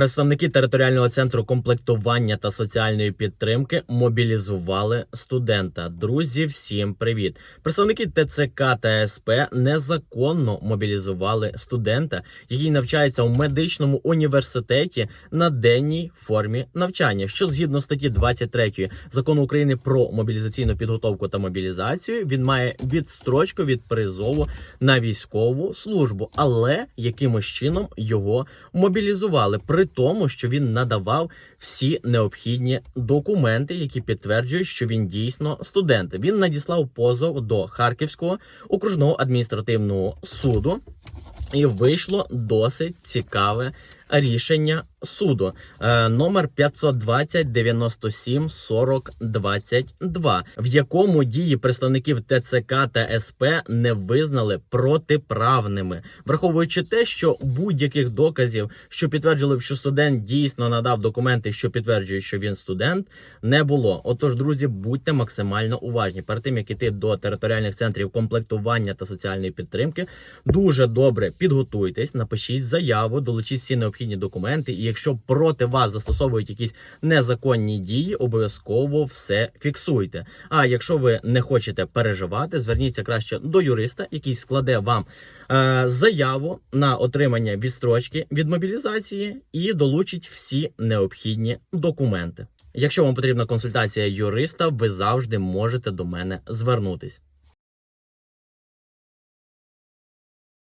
Представники територіального центру комплектування та соціальної підтримки мобілізували студента. Друзі, всім привіт! Представники ТЦК та СП незаконно мобілізували студента, який навчається у медичному університеті на денній формі навчання, що згідно статті 23 закону України про мобілізаційну підготовку та мобілізацію, він має відстрочку від призову на військову службу, але якимось чином його мобілізували, при тому, що він надавав всі необхідні документи, які підтверджують, що він дійсно студент. Він надіслав позов до Харківського окружного адміністративного суду. І вийшло досить цікаве рішення суду. Е, номер 520 97 40 22, в якому дії представників ТЦК та СП не визнали протиправними, враховуючи те, що будь-яких доказів, що підтверджували б, що студент дійсно надав документи, що підтверджують, що він студент, не було. Отож, друзі, будьте максимально уважні. Перед тим як іти до територіальних центрів комплектування та соціальної підтримки, дуже добре підготуйтесь, напишіть заяву, долучіть всі необхідні документи. І якщо проти вас застосовують якісь незаконні дії, обов'язково все фіксуйте. А якщо ви не хочете переживати, зверніться краще до юриста, який складе вам е, заяву на отримання відстрочки від мобілізації і долучить всі необхідні документи. Якщо вам потрібна консультація юриста, ви завжди можете до мене звернутись.